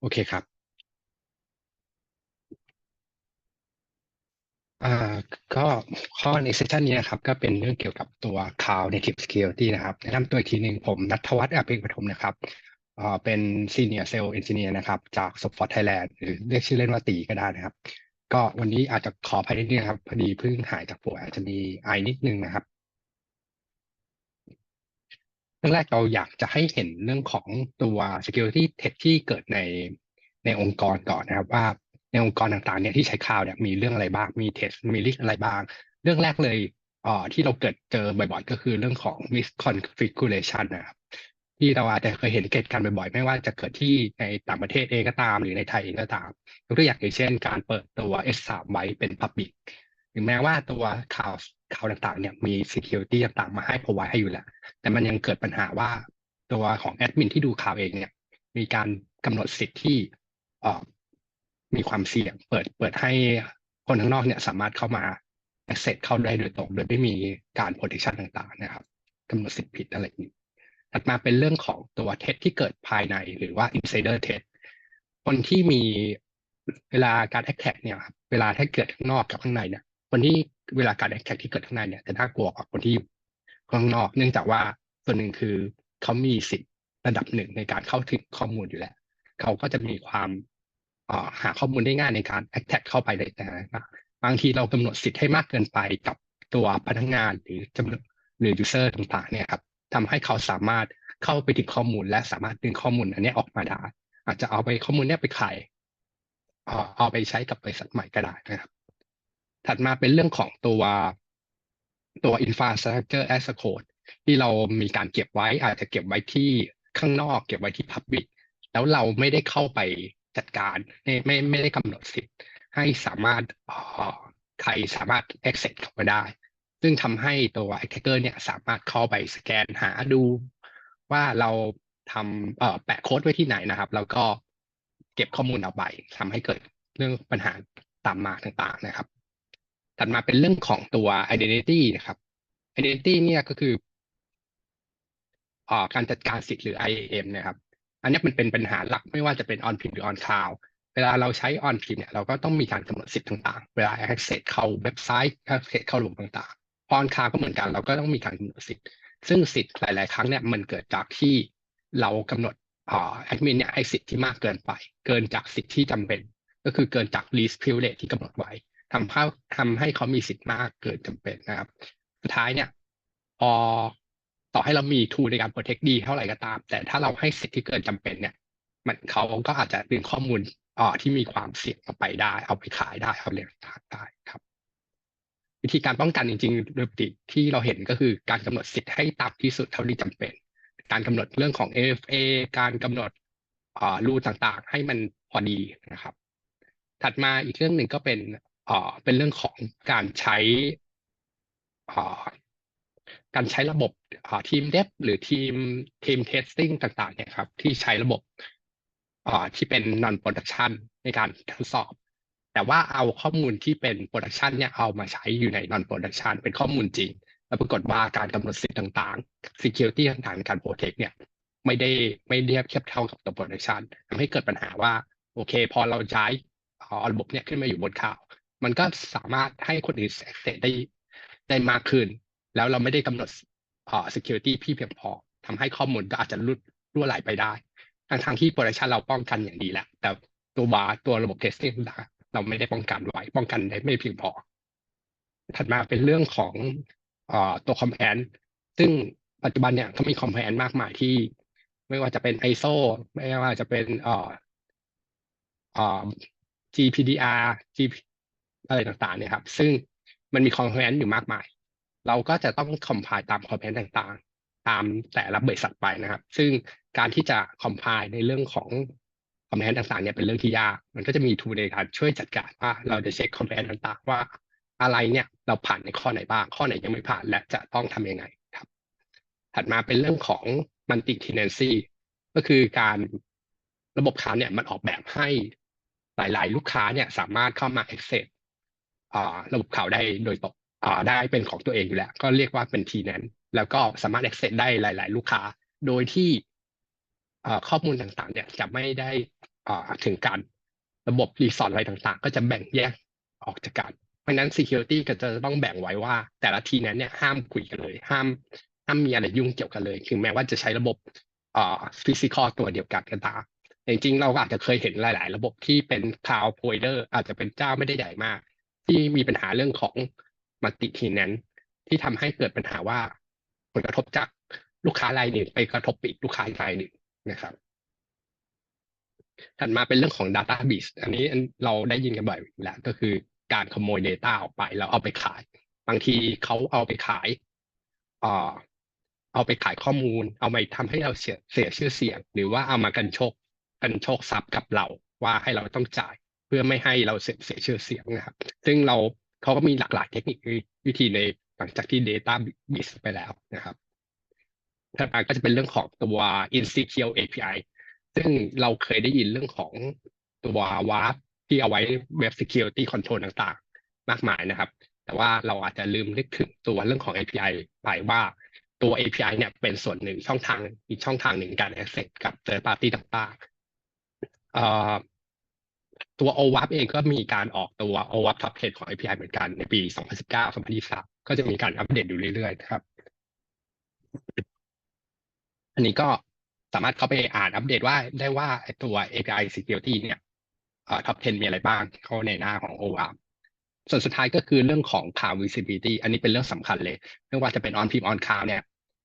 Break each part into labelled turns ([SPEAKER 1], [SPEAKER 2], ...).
[SPEAKER 1] โอเคครับ อ่าก็ข้อในเซสชันนี้นะครับก็เป็นเรื่องเกี่ยวกับตัว Cloud Native Security นะครับแนะนำตัวอีกทีหนึ่งผมนัทวัฒน์อภิปฐมนะครับอ่าเป็น Senior Sales Engineer นะครับจาก Support Thailand หรือเรียกชื่อเล่นว่าตีก็ได้นะครับ ก็วันนี้อาจจะขออภัยนิดนึงครับ พอดีเพิ่งหายจากป่วยอาจจะมีไอนิดนึงนะครับ เรื่องแรกเราอยากจะให้เห็นเรื่องของตัว security tech ที่เกิดในในองค์กรก่อนนะครับ ว่าในองค์กรต่างๆเนี่ยที่ใช้คลาวด์เนี่ยมีเรื่องอะไรบ้าง มีเทสมีลิสอะไรบ้าง เรื่องแรกเลยเอ่อที่เราเกิดเจอบ่อยๆ ก็คือเรื่องของ misconfiguration นะครับที่เราอาจจะเคยเห็นเกิดการบ่อยๆ ไม่ว่าจะเกิดที่ในต่างประเทศเองก็ตาม หรือในไทยเองก็ตามยกตัวอย่างอย่างเช่น การเปิดตัว S3 ไว้เป็น public ถึงแม้ว่าตัวข่าวข่าวต่างๆเนี่ยมี security ต่างๆ มาให้ provide ให้อยู่แล้ว แต่มันยังเกิดปัญหาว่าตัวของแอดมินที่ดูข่าวเองเนี่ย มีการกำหนดสิทธิ์ที่มีความเสี่ยง เปิดเปิดให้คนข้างนอกเนี่ยสามารถเข้ามา access เข้าได้โดยตรงโดยไม่มีการ protection ต่างๆ นะครับกำหนดสิทธิ์ผิดอะไรอย่างนี้ถัดมาเป็นเรื่องของตัวเท็จที่เกิดภายในหรือว่า insider เท็จคนที่มีเวลาการ attack เนี่ยครับเวลาถ้าเกิดข้างนอกกับข้างในเนี่ยคนที่ เวลาการ attack ที่เกิดข้างในเนี่ยจะน่ากลัวกว่าคนที่อยู่ข้างนอก เนื่องจากว่าส่วนหนึ่งคือเขามีสิทธิ์ระดับหนึ่งในการเข้าถึงข้อมูลอยู่แล้วเขาก็จะมีความหาข้อมูลได้ง่ายในการ attack เข้าไปเลยนะบางทีเรากำหนดสิทธิ์ให้มากเกินไปกับตัวพนักงานหรือจำนวนหรือ user ต่างๆเนี่ยครับทำให้เขาสามารถเข้าไปถึงข้อมูลและสามารถดึงข้อมูลอันนี้ออกมาได้อาจจะเอาไปข้อมูลเนี้ยไปขายเอาไปใช้กับบริษัทใหม่ก็ได้นะครับ ถัดมาเป็นเรื่องของตัวตัว infrastructure as a code ที่เรามีการเก็บไว้อาจจะเก็บไว้ที่ข้างนอก เก็บไว้ที่ public แล้วเราไม่ได้เข้าไปจัดการไม่ไม่ไม่ได้กำหนดสิทธิ์ให้สามารถใครสามารถ access เข้ามาได้ ซึ่งทำให้ตัว attacker เนี่ยสามารถเข้าไปสแกนหาดู ว่าเราทำแปะโค้ดไว้ที่ไหนนะครับ แล้วก็เก็บข้อมูลเอาไปทำให้เกิดเรื่องปัญหาตามมาต่างๆนะครับ ถัดมาเป็นเรื่องของตัว identity นะครับ identity เนี่ยก็คือการจัดการสิทธิ์หรือ IAM นะครับ อันนี้มันเป็นปัญหาหลักไม่ว่าจะเป็น on prem หรือ on cloud เวลาเราใช้ on prem เนี่ยเราก็ต้องมีการกำหนดสิทธิ์ต่างๆ เวลา access เข้าเว็บไซต์ access เข้าระบบต่างๆ on cloud ก็เหมือนกันเราก็ต้องมีการกำหนดสิทธิ์ ซึ่งสิทธิ์หลาย ๆ ครั้งเนี่ยมันเกิดจากที่เรากำหนดแอดมินเนี่ยให้สิทธิ์ที่มากเกินไป เกินจากสิทธิ์ที่จำเป็น ก็คือเกินจาก least privilege ที่กำหนดไว้ ทำให้ทำให้เขามีสิทธิ์มากเกินจำเป็นนะครับ สุดท้ายเนี่ยพอต่อให้เรามีทูในการ protect ดีเท่าไหร่ก็ตาม แต่ถ้าเราให้สิทธิ์ที่เกินจำเป็นเนี่ย มันเขาก็อาจจะดึงข้อมูลอ่อที่มีความเสี่ยงออกไปได้ เอาไปขายได้เอาเรียนต่างได้ครับ วิธีการป้องกันจริงๆ โดยปกติที่เราเห็นก็คือการกำหนดสิทธิ์ให้ต่ำที่สุดเท่าที่จำเป็น การกำหนดเรื่องของ AFA การกำหนดอ่ารูต่างๆ ให้มันพอดีนะครับ ถัดมาอีกเรื่องหนึ่งก็เป็น เป็นเรื่องของการใช้อ่าการใช้ระบบทีมเดฟหรือทีมทีมเทสติ้งต่างๆเนี่ยครับที่ใช้ระบบที่เป็น non production ในการทดสอบ แต่ว่าเอาข้อมูลที่เป็น production เนี่ยเอามาใช้อยู่ใน non production เป็นข้อมูลจริง แล้วปรากฏว่าการกำหนดสิทธิ์ต่างๆ security ต่างๆในการ protect เนี่ยไม่ได้ไม่เทียบเทียบเท่ากับตัว production ทำให้เกิดปัญหาว่า โอเค พอเราใช้ระบบเนี่ยขึ้นมาอยู่บนข่าว มันก็สามารถให้คนอื่น access ได้ได้มากขึ้น แล้วเราไม่ได้กำหนดอ่า security พี่เพียงพอทำให้ข้อมูลก็อาจจะลุดรั่วไหลไปได้ทั้งทางที่ production เราป้องกันอย่างดีแล้ว แต่ตัวบาตัวระบบ testing เราไม่ได้ป้องกันไว้ ป้องกันได้ไม่เพียงพอ ถัดมาเป็นเรื่องของอ่าตัว compliance ซึ่งปัจจุบันเนี่ยเขามี compliance มากมายที่ ไม่ว่าจะเป็น ISO ไม่ว่าจะเป็นอ่าอ่า GPDR G อะไรต่างๆเนี่ยครับ ซึ่งมันมี compliance อยู่มากมาย เราก็จะต้องคอมไพล์ตามคอมเพนต่างๆ ตามแต่ละบริษัทไปนะครับ ซึ่งการที่จะคอมไพล์ในเรื่องของคอมเพนต่างๆเนี่ยเป็นเรื่องที่ยาก มันก็จะมีทูในการช่วยจัดการว่าเราจะเช็คคอมเพนต่างๆ ว่าอะไรเนี่ยเราผ่านในข้อไหนบ้าง ข้อไหนยังไม่ผ่านและจะต้องทำยังไงครับ ถัดมาเป็นเรื่องของ multi tenancy ก็คือการระบบค้าเนี่ยมันออกแบบให้หลาย ๆ ลูกค้าเนี่ยสามารถเข้ามา access ระบบข่าวได้โดยตรงได้เป็นของตัวเองอยู่แล้ว ก็เรียกว่าเป็นทีนั้นแล้วก็สามารถ access ได้หลาย ๆ ลูกค้า โดยที่ข้อมูลต่างๆ เนี่ยจะไม่ได้ถึงการระบบรีสอร์ทอะไรต่างๆ ก็จะแบ่งแยกออกจากกันเพราะนั้น security ก็จะต้องแบ่งไว้ว่า แต่ละทีนั้นเนี่ยห้ามคุยกันเลย ห้ามห้ามมีอะไรยุ่งเกี่ยวกันเลย ถึงแม้ว่าจะใช้ระบบอ่า physical ตัวเดียวกันก็ตามจริงๆ เราอาจจะเคยเห็นหลาย ๆ ระบบที่เป็น cloud provider อาจจะเป็นเจ้าไม่ได้ใหญ่มาก ที่มีปัญหาเรื่องของ multi tenant ที่ทำให้เกิดปัญหาว่าผลกระทบจากลูกค้ารายหนึ่งไปกระทบอีกลูกค้ารายหนึ่งนะครับ ถัดมาเป็นเรื่องของ Data b e a s อันนี้เราได้ยินกันบ่อยแล้ว ก็คือการขโมย Data ออกไปแล้วเอาไปขาย บางทีเขาเอาไปขายเอ่อเอาไปขายข้อมูล เอาไปทำให้เราเสียเสียชื่อเสียง หรือว่าเอามากันโชคกันโชคทรัพย์กับเราว่าให้เราต้องจ่าย เพื่อไม่ให้เราเสียเชื่อเสียงนะครับ ซึ่งเราเขาก็มีหลากหลายเทคนิควิธีในหลังจากที่ Data b e a s ไปแล้วนะครับถัดมาก็จะเป็นเรื่องของตัว Insecure API ซึ่งเราเคยได้ยินเรื่องของตัว WAF ที่เอาไว้ Web Security Control ต่างๆ มากมายนะครับ แต่ว่าเราอาจจะลืมนึกถึงตัวเรื่องของ API ไปว่าตัว API เนี่ยเป็นส่วนหนึ่งช่องทางอีกช่องทางหนึ่งการ access กับ third party ต่างๆ ตัว OWASP เองก็มีการออกตัว OWASP Top 10ของ API เหมือนกันในปี 2019-2023 ก็จะมีการอัปเดตอยู่เรื่อยๆนะครับ อันนี้ก็สามารถเข้าไปอ่านอัปเดตว่าได้ว่าตัว API Security เนี่ยเอ่อ Top 10 มีอะไรบ้างเข้าในหน้าของ OWASP ส่วนสุดท้ายก็คือเรื่องของ Cloud Visibility อันนี้เป็นเรื่องสำคัญเลย ไม่ว่าจะเป็น On-Prem On Cloud เนี่ย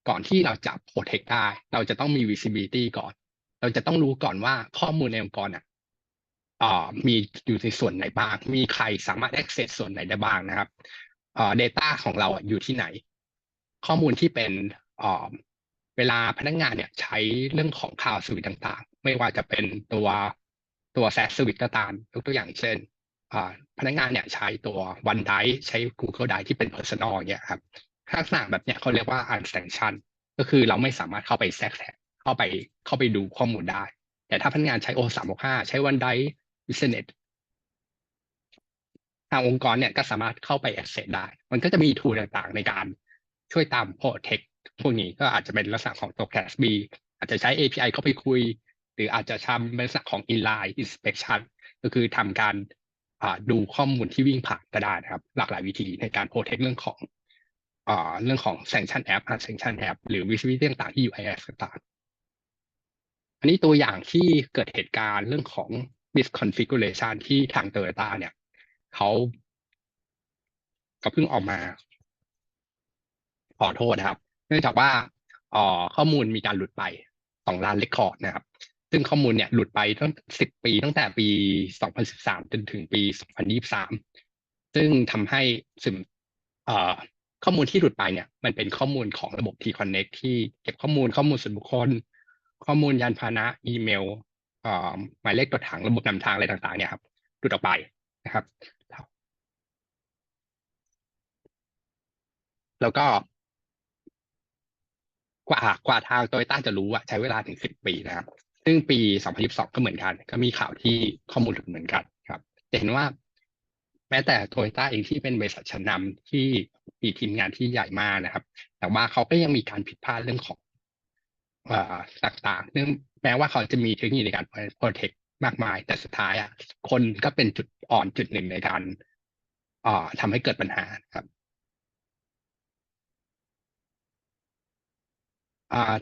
[SPEAKER 1] ก่อนที่เราจะ protect ได้ เราจะต้องมี visibility ก่อน เราจะต้องรู้ก่อนว่าข้อมูลในองค์กรอะอ่า มีอยู่ในส่วนไหนบ้าง มีใครสามารถ access ส่วนไหนได้บ้างนะครับอ่า data ของเราอยู่ที่ไหน ข้อมูลที่เป็นอ่าเวลาพนักงานเนี่ยใช้เรื่องของ Cloud Service ต่างๆ ไม่ว่าจะเป็นตัวตัว SaaS Service ก็ตามยกตัวอย่างเช่นพนักงานเนี่ยใช้ตัว OneDrive ใช้ Google Drive ที่เป็น Personal เนี่ยครับลักษณะแบบเนี้ยเขาเรียกว่า unsanctioned ก็คือเราไม่สามารถเข้าไปแทรกแซงเข้าไปเข้าไปดูข้อมูลได้ แต่ถ้าพนักงานใช้ O365 ใช้ OneDrive Business ทางองค์กรเนี่ยก็สามารถเข้าไป access ได้ มันก็จะมี tool ต่างๆ ในการช่วยตาม protect พวกนี้ก็อาจจะเป็นลักษณะของตัว CASB อาจจะใช้ API เข้าไปคุย หรืออาจจะทำเป็นลักษณะของ inline inspection ก็คือทำการดูข้อมูลที่วิ่งผ่านก็ได้นะครับ หลากหลายวิธีในการโปรเทคเรื่องของเรื่องของ sanction app Sanction app หรือ visibility ต่างๆที่ UIS ต่างๆอันนี้ตัวอย่างที่เกิดเหตุการณ์เรื่องของ misconfiguration ที่ทาง Toyota เนี่ยเขาก็เพิ่งออกมา ขอโทษนะครับ เนื่องจากว่าข้อมูลมีการหลุดไปสองล้านเรคคอร์ดนะครับ ซึ่งข้อมูลเนี่ยหลุดไปตั้งสิบปีตั้งแต่ปี 2013 จนถึงปี 2023 ซึ่งทำให้ซึมข้อมูลที่หลุดไปเนี่ย มันเป็นข้อมูลของระบบ T-Connect ที่เก็บข้อมูลข้อมูลส่วนบุคคล ข้อมูลยานพาหนะ อีเมล หมายเลขตัวถังระบบนำทางอะไรต่างๆเนี่ยครับหลุดออกไปนะครับแล้วก็กว่ากว่าทางโตโยต้าจะรู้อะใช้เวลาถึงสิบปีนะครับ ซึ่งปี2022ก็เหมือนกัน ก็มีข่าวที่ข้อมูลหลุดเหมือนกันครับจะเห็นว่า แม้แต่โตโยต้าเองที่เป็นบริษัทชั้นนำที่มีทีมงานที่ใหญ่มากนะครับ แต่ว่าเขาก็ยังมีการผิดพลาดเรื่องของ ต่างๆเนื่องแม้ว่าเขาจะมีเทคนิคในการโปรเทคมากมาย แต่สุดท้ายอะคนก็เป็นจุดอ่อนจุดหนึ่งในการทำให้เกิดปัญหาครับ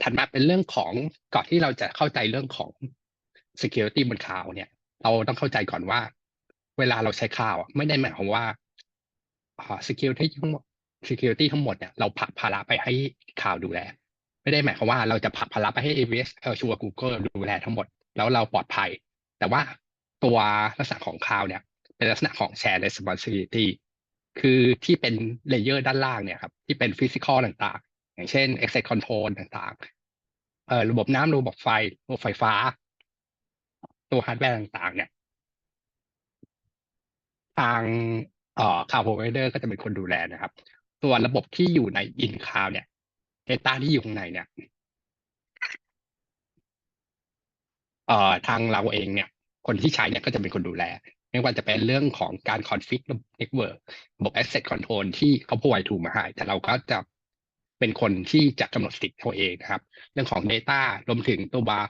[SPEAKER 1] ถัดมาเป็นเรื่องของก่อนที่เราจะเข้าใจเรื่องของ security บนคลาวเนี่ย เราต้องเข้าใจก่อนว่า เวลาเราใช้คลาวไม่ได้หมายความว่า security ทั้งหมด security ทั้งหมดเนี่ยเราผลักภาระไปให้คลาวดูแล ไม่ได้หมายความว่าเราจะผลักภาระไปให้ AWS เออชัวร์ Google ดูแลทั้งหมด แล้วเราปลอดภัย แต่ว่าตัวลักษณะของคลาวเนี่ย เป็นลักษณะของ share responsibility คือที่เป็นเลเยอร์ด้านล่างเนี่ยครับที่เป็น physical ต่างๆ อย่างเช่น access control ต่างๆเอ่อระบบน้ำระบบไฟระบบไฟฟ้า ตัวฮาร์ดแวร์ต่างๆ เนี่ย ทางเอ่อ cloud provider ก็จะเป็นคนดูแลนะครับส่วนระบบที่อยู่ใน in cloud เนี่ย data ที่อยู่ข้างในเนี่ยเอ่อทางเราเองเนี่ย คนที่ใช้เนี่ยก็จะเป็นคนดูแล ไม่ว่าจะเป็นเรื่องของการ config network ระบบ asset control ที่เขา provide tool มาให้แต่เราก็จะเป็นคนที่จะกำหนดสิทธิ์เขาเองนะครับ เรื่องของ Data รวมถึงตัวบา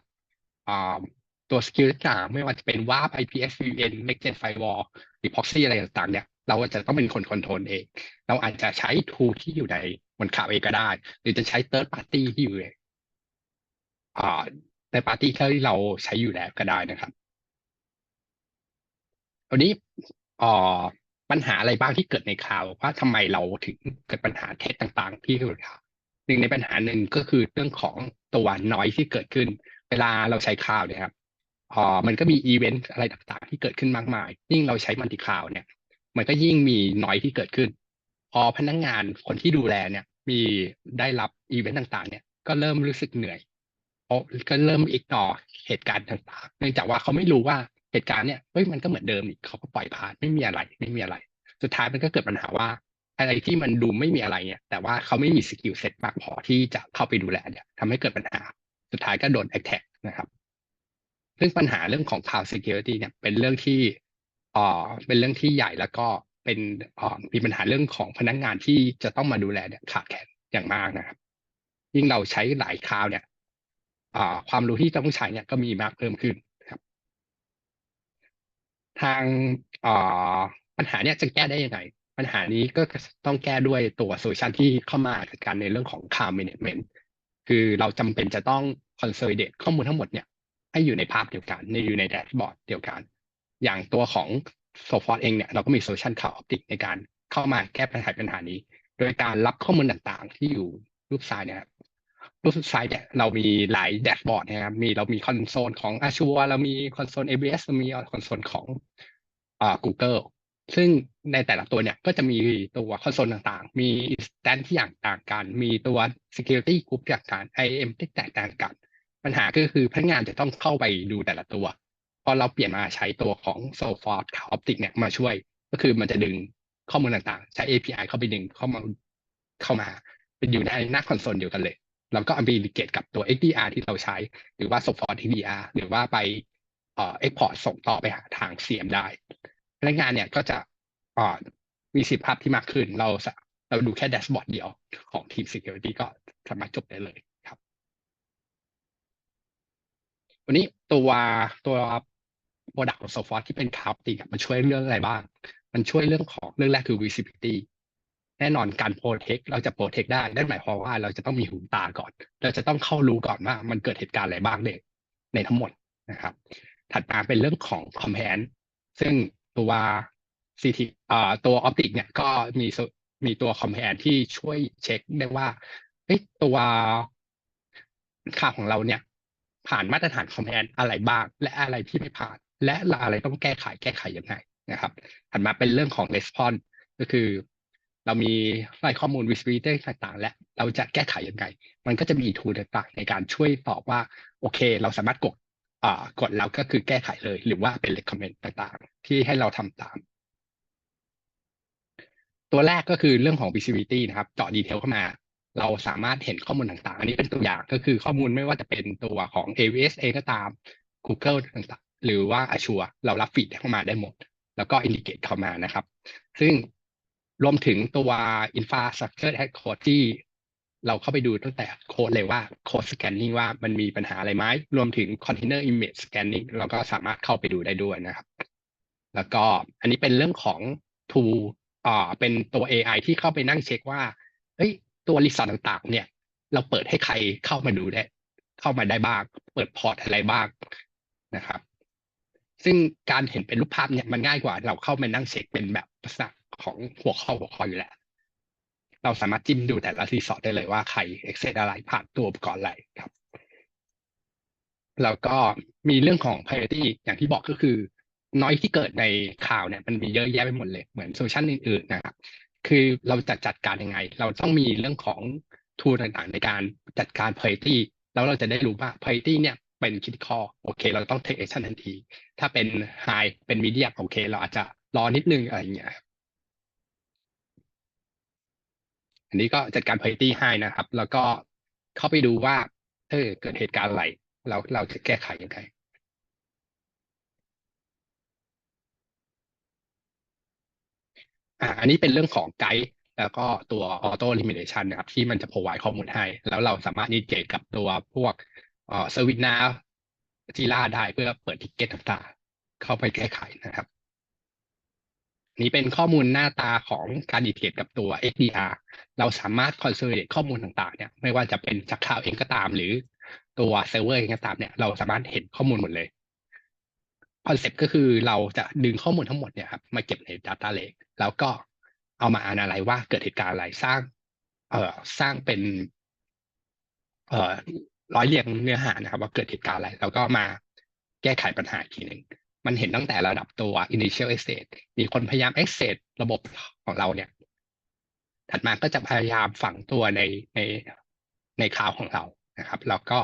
[SPEAKER 1] ตัวสกิลต่างไม่ว่าจะเป็น WAF IPS VPN Next Gen Firewall หรือ Proxy อะไรต่างๆเนี่ย เราจะต้องเป็นคนคอนโทรลเอง เราอาจจะใช้ tool ที่อยู่ใน นข่าวเองก็ได้ หรือจะใช้ third party ที่อยู่ในอ่าในปาร์ตี้ที่เราใช้อยู่แล้วก็ได้นะครับวันนี้อ่อปัญหาอะไรบ้างที่เกิดในข่าวว่าทำไมเราถึงเกิดปัญหาเท็จต่างๆ ที่เกิดข่าวหนึ่งในปัญหาหนึ่งก็คือเรื่องของตัวน้อยที่เกิดขึ้น เวลาเราใช้ข่าวเนี่ยครับอ๋อมันก็มีอีเวนต์อะไรต่างๆ ที่เกิดขึ้นมากมาย ยิ่งเราใช้มัลติคลาวเนี่ย มันก็ยิ่งมีน้อยที่เกิดขึ้น พอพนักงงานคนที่ดูแลเนี่ย มีได้รับอีเวนต์ต่างๆ เนี่ยก็เริ่มรู้สึกเหนื่อยเพราะก็เริ่มอีกต่อเหตุการณ์ต่างๆ เนื่องจากว่าเขาไม่รู้ว่าเหตุการณ์เนี่ยเฮ้ยมันก็เหมือนเดิมอีกเขาก็ปล่อยผ่านไม่มีอะไรไม่มีอะไร สุดท้ายมันก็เกิดปัญหาว่า อะไรที่มันดูไม่มีอะไรเนี่ยแต่ว่าเขาไม่มีสกิลเซ็ตมากพอที่จะเข้าไปดูแลเนี่ยทำให้เกิดปัญหา สุดท้ายก็โดนแอคแท็กนะครับซึ่งปัญหาเรื่องของ cloud security เนี่ยเป็นเรื่องที่อ่อเป็นเรื่องที่ใหญ่แล้วก็ เป็นมีปัญหาเรื่องของพนักงานที่จะต้องมาดูแลเนี่ยขาดแคลนอย่างมากนะครับ ยิ่งเราใช้หลายคลาวเนี่ยความรู้ที่ต้องใช้เนี่ยก็มีมากเพิ่มขึ้นครับ ทางปัญหาเนี่ยจะแก้ได้ยังไง ปัญหานี้ก็ต้องแก้ด้วยตัวโซลูชันที่เข้ามาจัดการในเรื่องของ cloud management คือเราจำเป็นจะต้อง consolidate ข้อมูลทั้งหมดเนี่ยให้อยู่ในภาพเดียวกันในอยู่ในแดชบอร์ดเดียวกัน อย่างตัวของ โซฟอร์เองเนี่ยเราก็มีโซลูชันข่าวออปติกในการเข้ามาแก้ปัญหาปัญหานี้ โดยการรับข้อมูลต่างๆ ที่อยู่รูปซ้ายเนี่ยรูปซ้ายเนี่ยเรามีหลายแดชบอร์ดนะครับมีเรามีคอนโซลของ Azure เรามีคอนโซล AWS เรามีคอนโซลของอ่า Google ซึ่งในแต่ละตัวเนี่ยก็จะมีตัวคอนโซลต่างๆ มี instance ที่อย่างต่างกัน มีตัว security group อย่างต่าง IAM ที่แตกต่างกัน ปัญหาก็คือพนักงานจะต้องเข้าไปดูแต่ละตัว พอเราเปลี่ยนมาใช้ตัวของ s o f o r t ขาว Optic เนี่ยมาช่วย ก็คือมันจะดึงข้อมูลต่างๆ ใช้ API เข้าไปดึงเข้ามาเข้ามา เป็นอยู่ในหน้าคอนโซลเดียวกันเลย แล้วก็อัมบีลิเกตกับตัว XDR ที่เราใช้ หรือว่า s o f o r TDR หรือว่าไปเอ่อ export ส่งต่อไปหาทาง CM ได้พนักงานเนี่ยก็จะมีสิทธิภาพที่มากขึ้น เราเราดูแค่แดชบอร์ดเดียวของทีม Security ก็สามารถจบได้เลยครับ วันนี้ตัวตัว โปรดักต์ของ s o f o r ที่เป็นคา u ติมันช่วยเรื่องอะไรบ้าง มันช่วยเรื่องของเรื่องแรกคือ visibility แน่นอนการโปรเทคเราจะโปรเทคได้นั่นหมายความว่าเราจะต้องมีหูตาก่อน เราจะต้องเข้ารู้ก่อนว่ามันเกิดเหตุการณ์อะไรบ้างในในทั้งหมดนะครับ ถัดมาเป็นเรื่องของ compare ซึ่งตัว CT อ่าตัว Optic เนี่ยก็มีมีตัว compare ที่ช่วยเช็คได้ว่าตัวค่าของเราเนี่ยผ่านมาตรฐาน compare อะไรบ้าง และอะไรที่ไม่ผ่าน และเราอะไรต้องแก้ไขแก้ไขยังไงนะครับถัดมาเป็นเรื่องของ response ก็คือ เรามีไฟล์ข้อมูล visibility ต่างๆ และเราจะแก้ไขยังไง มันก็จะมี tool ต่างๆ ในการช่วยตอบว่า โอเค เราสามารถกดอ่ากดแล้วก็คือแก้ไขเลย หรือว่าเป็น recommend ต่างๆ ที่ให้เราทำตาม ตัวแรกก็คือเรื่องของ visibility นะครับเจาะดีเทลเข้ามาเราสามารถเห็นข้อมูลต่างๆ อันนี้เป็นตัวอย่างก็คือข้อมูลไม่ว่าจะเป็นตัวของ AWS เองก็ตาม Google ต่าง หรือว่า Azure เรารับฟีดเข้ามาได้หมด แล้วก็ indicate เข้ามานะครับ ซึ่งรวมถึงตัว infrastructure as code ที่เราเข้าไปดูตั้งแต่โค้ดเลยว่าโค้ดสแกนนิ่งว่ามันมีปัญหาอะไรไหมรวมถึง container image scanning เราก็สามารถเข้าไปดูได้ด้วยนะครับ แล้วก็อันนี้เป็นเรื่องของ tool อ่าเป็นตัว AI ที่เข้าไปนั่งเช็คว่าเฮ้ยตัวรีสอร์ทต่างๆ เนี่ย เราเปิดให้ใครเข้ามาดูได้ เข้ามาได้บ้าง เปิดพอร์ตอะไรบ้างนะครับ ซึ่งการเห็นเป็นรูปภาพเนี่ยมันง่ายกว่า เราเข้ามานั่งเช็คเป็นแบบลักษณะของหัวข้อหัวข้ออยู่แล้ว เราสามารถจิ้มดูแต่ละรีสอร์ทได้เลยว่าใคร access อะไรผ่านตัวอุปกรณ์อะไรครับ แล้วก็มีเรื่องของ priority อย่างที่บอกก็คือ น้อยที่เกิดในข่าวเนี่ยมันมีเยอะแยะไปหมดเลย เหมือนโซลูชันอื่นๆนะครับ คือเราจะจัดการยังไง เราต้องมีเรื่องของ tool ต่างๆ ในการจัดการ priority แล้วเราจะได้รู้ว่า priority เนี่ย เป็น critical โอเค เราต้อง take action ทันที ถ้าเป็น high เป็น medium โอเค เราอาจจะรอนิดนึงอะไรอย่างเงี้ยอันนี้ก็จัดการ priority ให้นะครับ แล้วก็เข้าไปดูว่าเออเกิดเหตุการณ์อะไร เราเราจะแก้ไขยังไงอ่าอันนี้เป็นเรื่องของไกด์แล้วก็ตัว auto limitation นะครับ ที่มันจะ provide ข้อมูลให้ แล้วเราสามารถนิเกตกับตัวพวก เอ่อ service now จีล่าได้เพื่อเปิดทิกเก็ตต่างๆ เข้าไปแก้ไขนะครับ นี่เป็นข้อมูลหน้าตาของการดีเทคกับตัว XDR เราสามารถ consolidate ข้อมูลต่างๆ เนี่ย ไม่ว่าจะเป็นจากข่าวเองก็ตาม หรือตัวเซิร์ฟเวอร์เองก็ตามเนี่ย เราสามารถเห็นข้อมูลหมดเลยคอนเซ็ปต์ก็คือเราจะดึงข้อมูลทั้งหมดเนี่ยครับมาเก็บใน Data Lake แล้วก็เอามาอานอะไรว่าเกิดเหตุการณ์อะไรสร้าง เอ่อสร้างเป็น เอ่อ ร้อยเรียงเนื้อหานะครับ ว่าเกิดเหตุการณ์อะไร แล้วก็มาแก้ไขปัญหาอีกทีหนึ่งมันเห็นตั้งแต่ระดับตัว initial access มีคนพยายาม access ระบบของเราเนี่ย ถัดมาก็จะพยายามฝังตัวในในในคลาวของเรานะครับ แล้วก็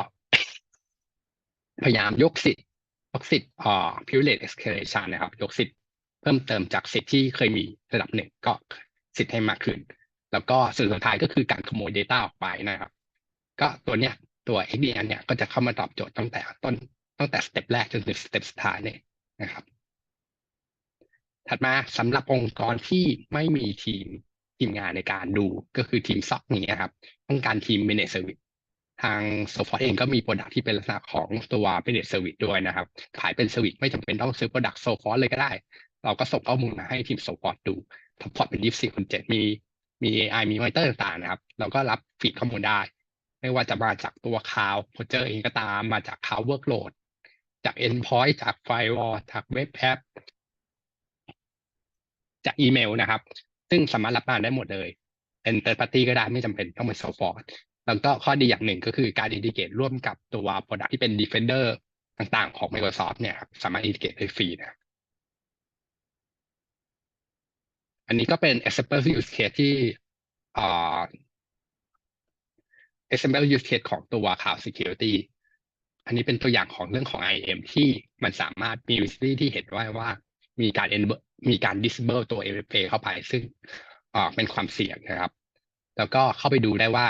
[SPEAKER 1] พยายามยกสิทธิ์ยกสิทธิ์อ่อ privilege escalation นะครับ ยกสิทธิ์เพิ่มเติมจากสิทธิ์ที่เคยมีระดับหนึ่งก็สิทธิ์ให้มากขึ้น แล้วก็ส่วนสุดท้ายก็คือการขโมย Data ออกไปนะครับ ก็ตัวเนี้ย ตัว XDR เนี่ยก็จะเข้ามาตอบโจทย์ตั้งแต่ต้นตั้งแต่สเต็ปแรกจนถึงสเต็ปสุดท้ายเนี่ยนะครับ ถัดมาสำหรับองค์กรที่ไม่มีทีมทีมงานในการดูก็คือทีมซอกนี้ครับต้องการทีม manage service ทาง s o f o r เองก็มีโปรดักที่เป็นลักษณะของตัว manage service ด้วยนะครับ ขายเป็นเซอร์วิสไม่จำเป็นต้องซื้อโปรดัก s o f o r เลยก็ได้ เราก็ส่งข้อมูลมาให้ทีม support ดู support เป็น 24คน7มีมี AI มีมอนิเตอร์ต่างๆนะครับ เราก็รับฟีดข้อมูลได้ ไม่ว่าจะมาจากตัวคาวโพเจอร์เองก็ตามมาจากคาวเวิร์กโหลดจาก endpoint จาก firewall จากเว็บแอปจากอีเมลนะครับ ซึ่งสามารถรับงานได้หมดเลย เป็น third party ก็ได้ไม่จำเป็นต้องเป็น support แล้วก็ข้อดีอย่างหนึ่งก็คือการอินทิเกตร่วมกับตัว product ที่เป็น defender ต่างๆ ของ Microsoft เนี่ยครับสามารถอินทิเกตได้ฟรีนะอันนี้ก็เป็น example use case ที่ อ่า example use case ของตัว cloud security อันนี้เป็นตัวอย่างของเรื่องของ IAM ที่มันสามารถมี visibility ที่เห็นว่าว่ามีการ enable มีการ disable ตัว MFA เข้าไป ซึ่งอ่าเป็นความเสี่ยงนะครับ แล้วก็เข้าไปดูได้ว่า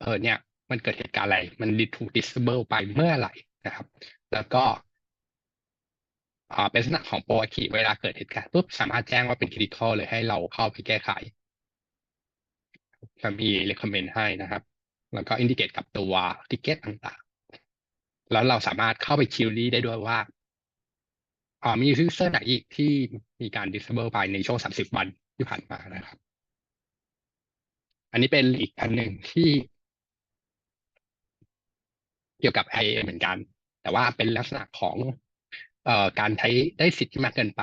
[SPEAKER 1] เออเนี่ย มันเกิดเหตุการณ์อะไร มันถูก disable ไปเมื่อไหร่นะครับ แล้วก็อ่าเป็นลักษณะของโปรคีเวลาเกิดเหตุการณ์ปุ๊บสามารถแจ้งว่าเป็น critical เลยให้เราเข้าไปแก้ไขจะมี recommend ให้นะครับ แล้วก็ indicate กับตัว ticket ต่างๆ แล้วเราสามารถเข้าไปคิวรีได้ด้วยว่าอ่ามี user ไหนอีกที่มีการ disable ไปในช่วง 30 วันที่ผ่านมานะครับ อันนี้เป็นอีกอันหนึ่งที่ เกี่ยวกับ IA เหมือนกัน แต่ว่าเป็นลักษณะของเอ่อการใช้ได้สิทธิ์ที่มากเกินไป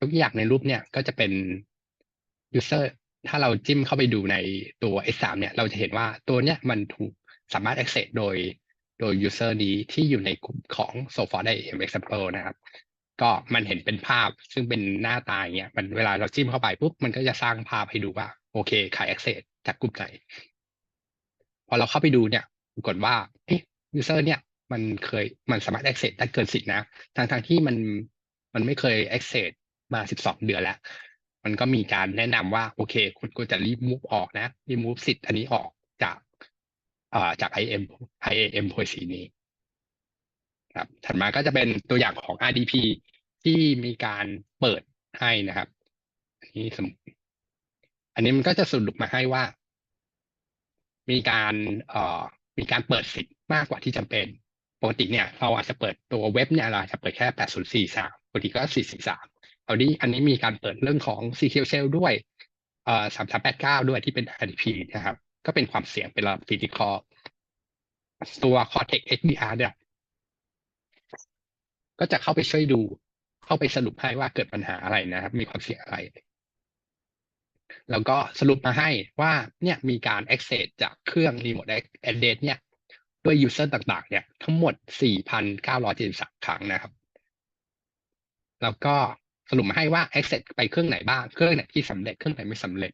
[SPEAKER 1] ยกอย่างในรูปเนี่ยก็จะเป็น user ถ้าเราจิ้มเข้าไปดูในตัว S3 เนี่ย เราจะเห็นว่าตัวเนี้ยมันถูกสามารถ access โดยโดย user นี้ที่อยู่ในกลุ่มของ s o f a ได้ example นะครับ ก็มันเห็นเป็นภาพซึ่งเป็นหน้าตาอย่างเงี้ยมันเวลาเราจิ้มเข้าไปปุ๊บมันก็จะสร้างภาพให้ดูว่า โอเคใคร access จากกลุ่มไหนพอเราเข้าไปดูเนี่ยปรากฏว่าเอ๊ะ user เนี่ยมันเคยมันสามารถ access ได้เกินสิทธินะทางทางที่มันมันไม่เคย access มา 12 เดือนแล้ว มันก็มีการแนะนำว่า โอเค คุณก็จะรีบ move ออกนะรีบ move สิทธิ์อันนี้ออกจากอ่อจาก IAM IAM policy นี้ครับถัดมาก็จะเป็นตัวอย่างของ RDP ที่มีการเปิดให้นะครับ อันนี้สมอันนี้มันก็จะสรุปมาให้ว่า มีการเอ่อมีการเปิดสิทธิ์มากกว่าที่จำเป็นปกติเนี่ย เราอาจจะเปิดตัวเว็บเนี่ยเราจจะเปิดแค่ 8043ปกติก็443 เอาดีอันนี้มีการเปิดเรื่องของ CQ Shell ด้วยเอ่อ3389ด้วยที่เป็น RDP นะครับ ก็เป็นความเสี่ยงเป็นระดับ critical ตัว Cortex XDR เนี่ยก็จะเข้าไปช่วยดู เข้าไปสรุปให้ว่าเกิดปัญหาอะไรนะครับ มีความเสี่ยงอะไร แล้วก็สรุปมาให้ว่าเนี่ยมีการ access จากเครื่อง remote address เนี่ยด้วย user ต่างๆ เนี่ย ทั้งหมด 4,973 ครั้งนะครับ แล้วก็ สรุปมาให้ว่า access ไปเครื่องไหนบ้าง เครื่องไหนที่สำเร็จ เครื่องไหนไม่สำเร็จ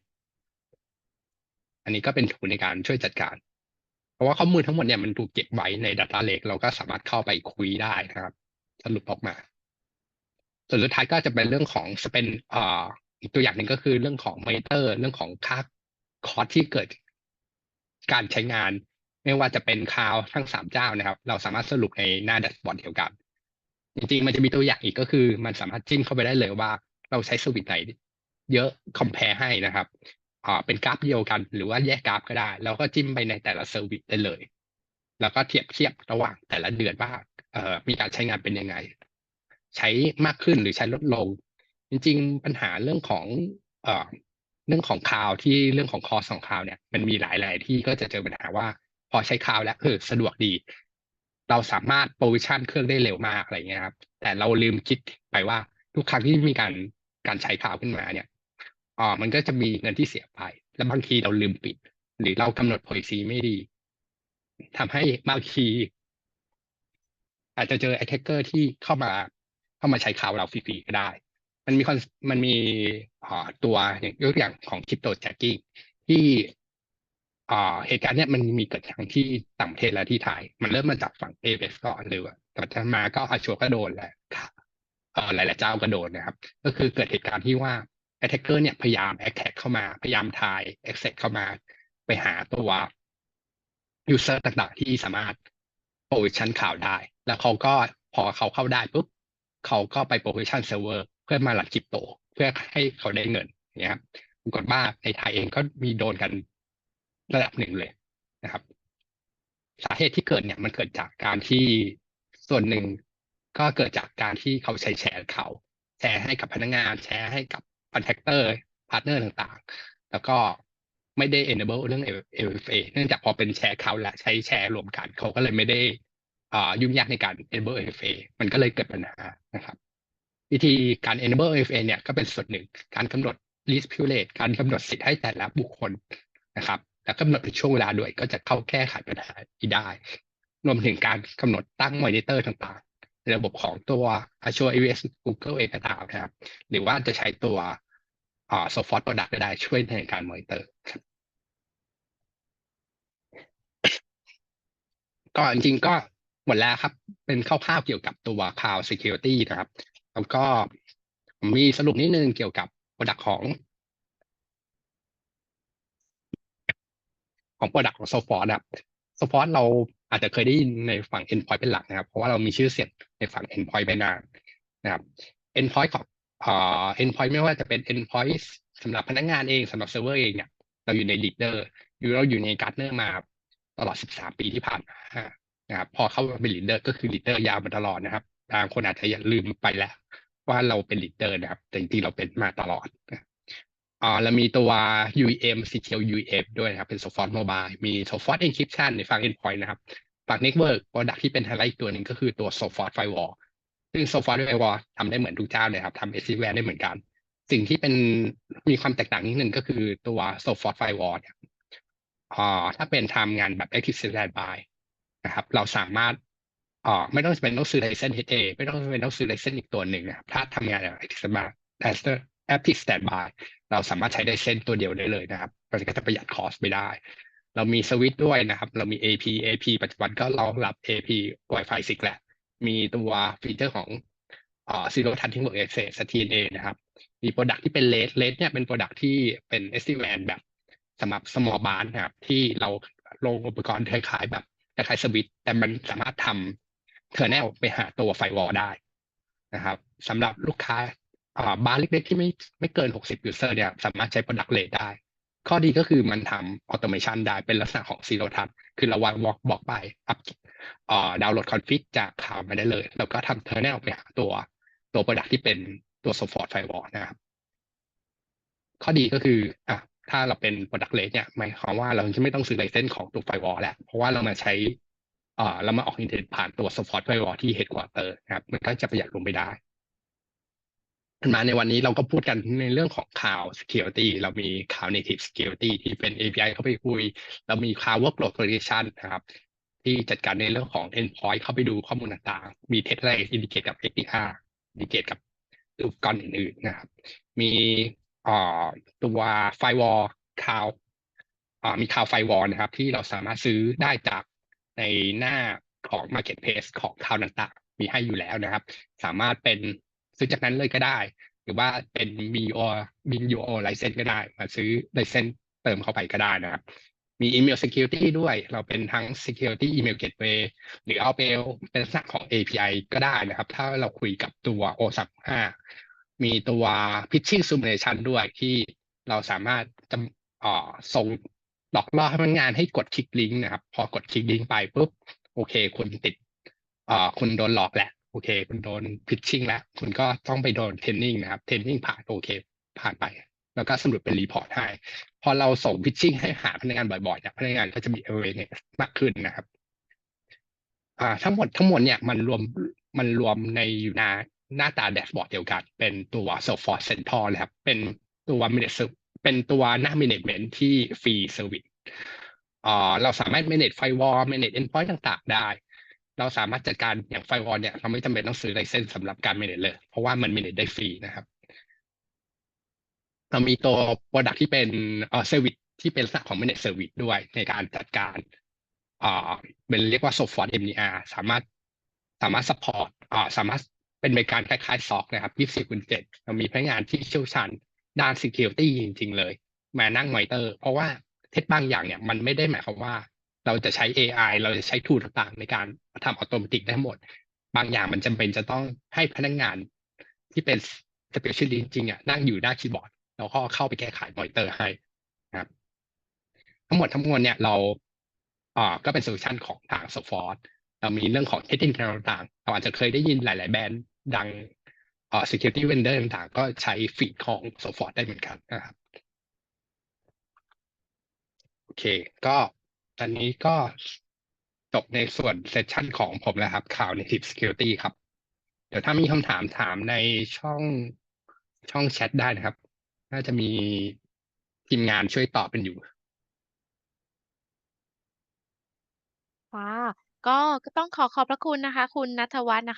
[SPEAKER 1] อันนี้ก็เป็นถูในการช่วยจัดการ เพราะว่าข้อมูลทั้งหมดเนี่ยมันถูกเก็บไว้ใน Data Lake เราก็สามารถเข้าไปคุยได้นะครับ สรุปออกมา ส่วนสุดท้ายก็จะเป็นเรื่องของจะเป็นอ่าอีกตัวอย่างหนึ่งก็คือเรื่องของมอนิเตอร์ เรื่องของค่าคอสที่เกิด การใช้งาน ไม่ว่าจะเป็นคลาวทั้งสามเจ้านะครับ เราสามารถสรุปในหน้าแดชบอร์ดเดียวกัน จริงๆ มันจะมีตัวอย่างอีกก็คือ มันสามารถจิ้มเข้าไปได้เลยว่า เราใช้สวิตไหน เยอะคอมเพลให้นะครับอ่าเป็นกราฟเดียวกันหรือว่าแยกกราฟก็ได้ แล้วก็จิ้มไปในแต่ละเซอร์วิสได้เลย แล้วก็เทียบเทียบระหว่างแต่ละเดือนว่าเอ่อมีการใช้งานเป็นยังไง ใช้มากขึ้นหรือใช้ลดลง จริง ๆ ปัญหาเรื่องของเอ่อเรื่องของคาวที่เรื่องของคอสของคาวเนี่ยมันมีหลายๆที่ก็จะเจอปัญหาว่าพอใช้คาวแล้วเออสะดวกดี เราสามารถโปรวิชั่นเครื่องได้เร็วมากอะไรเงี้ยครับ แต่เราลืมคิดไปว่าทุกครั้งที่มีการการใช้คลาวขึ้นมาเนี่ยอ่ามันก็จะมีเงินที่เสียไป และบางทีเราลืมปิด หรือเรากำหนด policy ไม่ดีทำให้บางทีอาจจะเจอ attacker ที่เข้ามาเข้ามาใช้ข่าวเราฟรีๆก็ได้ มันมีคอนมันมีอ่าตัวอย่างยกตัวอย่างของ crypto jacking ที่ อ่าเหตุการณ์เนี้ยมันมีเกิดทั้งที่ต่างประเทศและที่ไทย มันเริ่มมาจากฝั่งเอเก่อนเลยว่าต่อจากมาก็อาชัวก็โดนแหละเอ่อหลายๆเจ้าก็โดนนะครับ ก็คือเกิดเหตุการณ์ที่ว่า attacker เนี่ยพยายาม attack เข้ามา พยายามทาย access เข้ามา ไปหาตัว user ต่างๆ ที่สามารถ provision ข่าวได้ แล้วเขาก็พอเขาเข้าได้ปุ๊บเขาก็ไป provision server เพื่อมาหลักคริปโต เพื่อให้เขาได้เงินอย่างนี้ครับปรากฏว่าในไทยเองก็มีโดนกัน ระดับหนึ่งเลยนะครับ สาเหตุที่เกิดเนี่ยมันเกิดจากการที่ส่วนหนึ่งก็เกิดจากการที่เขาใช้แชร์เขา แชร์ให้กับพนักงานแชร์ให้กับคอนแทคเตอร์พาร์ทเนอร์ต่างๆ แล้วก็ไม่ได้ enable เรื่อง LFA เนื่องจากพอเป็นแชร์เขาและใช้แชร์รวมกัน เขาก็เลยไม่ได้อ่ายุ่งยากในการ enable LFA มันก็เลยเกิดปัญหานะครับ วิธีการ enable LFA เนี่ยก็เป็นส่วนหนึ่งการกำหนด list privilege การกำหนดสิทธิ์ให้แต่ละบุคคลนะครับ และกำหนดช่วงเวลาด้วย ก็จะเข้าแก้ไขปัญหาได้ รวมถึงการกำหนดตั้งมอนิเตอร์ต่างๆ ในระบบของตัว Azure AWS Google เองก็ตามนะครับ หรือว่าจะใช้ตัวอ่า Sophos Product ก็ได้ช่วยในการมอนิเตอร์ก็จริงๆก็หมดแล้วครับ เป็นคร่าวๆเกี่ยวกับตัว Cloud Security นะครับ แล้วก็มมีสรุปนิดนึงเกี่ยวกับ Product ของ ของ Product ของ Sophos นะครับ Sophos เราอาจจะเคยได้ยินในฝั่ง Endpoint เป็นหลักนะครับ เพราะว่าเรามีชื่อเสียงในฝั่ง Endpoint ไปนานนะครับ Endpoint ของเอ่า Endpoint ไม่ว่าจะเป็น Endpoint สำหรับพนักงานเองสำหรับเซิร์ฟเวอร์เองเนี่ยเราอยู่ใน Leader อยู่เราอยู่ใน Gartner มาตลอด 13 ปีที่ผ่านมานะครับพอเข้ามาเป็น Leader ก็คือ Leader ยาวมาตลอดนะครับบางคนอาจจะลืมไปแล้ว ว่าเราเป็น Leader นะครับ แต่จริงๆเราเป็นมาตลอด อ่าเรามีตัว UEM Secure UEM ด้วยนะครับ เป็น Sophos Mobile มี Sophos Encryption ในฝั่ง Endpoint นะครับฝั่ง Network Product ที่เป็นไฮไลท์ตัวหนึ่งก็คือตัว Sophos Firewall ซึ่ง Sophos Firewall ทำได้เหมือนทุกเจ้าเลยครับทำ SD-WAN ได้เหมือนกัน สิ่งที่เป็นมีความแตกต่างนิดนึงก็คือตัว Sophos Firewall เนี่ยอ่าถ้าเป็นทำงานแบบ Active Standby นะครับ เราสามารถอ่าไม่ต้องเป็นต้องซื้อไลเซนส์ HA ไม่ต้องเป็นต้องซื้อไลเซนส์อีกตัวหนึ่งนะครับถ้าทำงานแบบ Active Standby Active Standby เราสามารถใช้ไลเซนตัวเดียวได้เลยนะครับมันก็จะประหยัดคอสไปได้ เรามีสวิตด้วยนะครับ เรามี AP AP ปัจจุบันก็รองรับ AP Wi-Fi 6แหละ มีตัวฟีเจอร์ของอ่า Zero Touch Network Access TNA นะครับ มีโปรดักที่เป็นเลสเลสเนี่ยเป็นโปรดักที่เป็น SD-WAN แบบสำหรับ small b a n นะครับ ที่เราลงอุปกรณ์คล้ายๆแบบคล้ายๆสวิตแต่มันสามารถทำเคอร์เนลไปหาตัวไฟวอลได้นะครับสำหรับลูกค้า บาร์เล็กๆที่ไม่ไม่เกิน 60 user เนี่ยสามารถใช้ product rate ได้ ข้อดีก็คือมันทำ automation ได้เป็นลักษณะของ zero touch คือเราวางบอกบอกไปอัพอ่าดาวน์โหลดคอนฟิกจากข่าวมาได้เลย แล้วก็ทำ kernel ไปหาตัวตัว product ที่เป็นตัว support firewall นะครับ ข้อดีก็คืออะถ้าเราเป็น product rate เนี่ยหมายความว่าเราจะไม่ต้องซื้อไลเซนส์ของตัว firewall แล้วเพราะว่าเรามาใช้อ่าเรามาออกอินเทอร์เน็ตผ่านตัว support firewall ที่ headquarter นะครับมันก็จะประหยัดลงไปได้ มาในวันนี้เราก็พูดกันในเรื่องของข่าว security เรามีข่าว native security ที่เป็น API เข้าไปคุย เรามีข่าว workload protection นะครับ ที่จัดการในเรื่องของ endpoint เข้าไปดูข้อมูลต่างๆ มี test อะไร indicate กับ XDR indicate กับอุปกรณ์อื่นๆนะครับ มีตัว firewall cloud อ่าวมี cloud firewall นะครับ ที่เราสามารถซื้อได้จากในหน้าของ marketplace ของ cloud ต่างๆ มีให้อยู่แล้วนะครับ สามารถเป็น ซื้อจากนั้นเลยก็ได้ หรือว่าเป็น BO BO license ก็ได้ มาซื้อ license เติมเข้าไปก็ได้นะครับ มี email security ด้วย เราเป็นทั้ง security email gateway หรือเอาเป็นเป็นลักษณะของ API ก็ได้นะครับ ถ้าเราคุยกับตัว O35 มีตัว pitching simulation ด้วยที่เราสามารถจำอ่อส่งหลอกล่อให้พนักงานให้กดคลิกลิงก์นะครับ พอกดคลิกลิงก์ไปปุ๊บโอเค คุณติดอ่อคุณโดนหลอกแหละ โอเค คุณโดนพิชชิ่งแล้ว คุณก็ต้องไปโดนเทรนนิ่งนะครับ เทรนนิ่งผ่านโอเค ผ่านไป แล้วก็สรุปเป็นรีพอร์ตให้ พอเราส่งพิชชิ่งให้หาพนักงานบ่อยๆเนี่ยพนักงานก็จะมี awareness มากขึ้นนะครับ อ่า ทั้งหมดทั้งหมดเนี่ยมันรวมมันรวมในอยู่หน้าหน้าตาแดชบอร์ดเดียวกัน เป็นตัว Salesforce Central นะครับ เป็นตัว manage เป็นตัวหน้า management ที่ฟรีเซอร์วิสเราสามารถ manage firewall manage endpoint ต่าง ๆ ได้ เราสามารถจัดการอย่าง firewall เนี่ยเราไม่จำเป็นต้องซื้อไลเซนส์สำหรับการ manage เลย เพราะว่ามัน manage ได้ฟรีนะครับ เรามีตัว product ที่เป็นเอ่อ service ที่เป็นลักษณะของ manage service ด้วยในการจัดการอ่าเป็นเรียกว่า Software MDR สามารถสามารถ support อ่าสามารถเป็นบริการคล้ายๆ SOC นะครับ24คูณ7เรามีพนักงานที่เชี่ยวชาญด้าน security จริงๆเลย มานั่งมอนิเตอร์ เพราะว่าเท็จบางอย่างเนี่ยมันไม่ได้หมายความว่า เราจะใช้ AI เราจะใช้ tool ต่างๆ ในการทำอัตโนมัติได้หมด บางอย่างมันจำเป็นจะต้องให้พนักงานที่เป็น specialist จริงๆอะนั่งอยู่หน้าคีย์บอร์ด แล้วก็เข้าไปแก้ไขมอนิเตอร์ให้นะครับทั้งหมดทั้งมวลเนี่ยเราอ่าก็เป็นโซลูชันของทาง s o f o r เรามีเรื่องของ testing ต่างๆเราอาจจะเคยได้ยินหลาย ๆ แบรนด์ดังอ่า security vendor ต่างๆ ก็ใช้ฟีดของ s o f o r ได้เหมือนกันนะครับโอเค ก็ อนนี้ก็จบในส่วนเซสชันของผมแล้วครับ ข่าว native security ครับ เดี๋ยวถ้ามีคำถามถามในช่องช่องแชทได้นะครับ น่าจะมีทีมงานช่วยตอบเป็นอยู่
[SPEAKER 2] ค่ะก็ก็ต้องขอขอบพระคุณนะคะ คุณนัทวัฒน์นะคะ